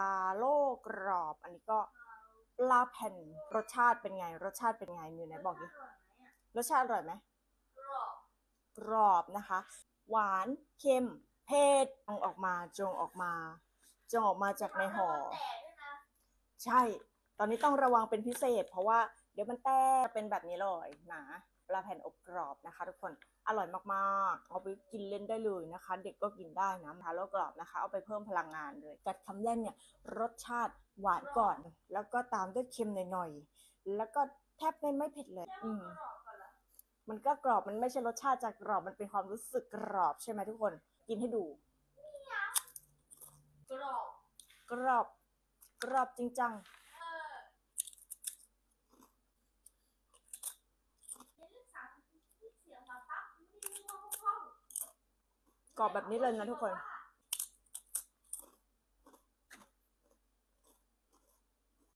าโลกรอบ อันนี้ก็ปลาแผ่นรสชาติเป็นไง รสชาติเป็นไงมิวไหนบอกดิรสชาติอร่อยไหมกรอบกรอบนะคะ หวานเค็มเผ็ดจงออกมาจงออกมา จงออกมาจากในห่อแตกด้วยนะใช่ ตอนนี้ต้องระวังเป็นพิเศษ เพราะว่าเดี๋ยวมันแตกเป็นแบบนี้เลยนะปลาแผ่นอบกรอบนะคะ ทุกคนอร่อยมากๆ เอาไปกินเล่นได้เลยนะคะ เด็กก็กินได้นะทาโร่กรอบนะคะ เอาไปเพิ่มพลังงานเลยกัดคำแรกเนี่ยรสชาติหวานก่อน แล้วก็ตามด้วยเค็มหน่อยๆแล้วก็แทบไม่ไม่เผ็ดเลย อืมกรอบก่อนละมันก็กรอบมันไม่ใช่รสชาติจากกรอบมันเป็นความรู้สึกกรอบใช่ไหมทุกคน กินให้ดู กรอบ กรอบ กรอบจริงจัง เออในเรื่องสามที่เสียงมาปั๊บไม่รู้ว่าห้อง กรอบแบบนี้เลยนะทุกคน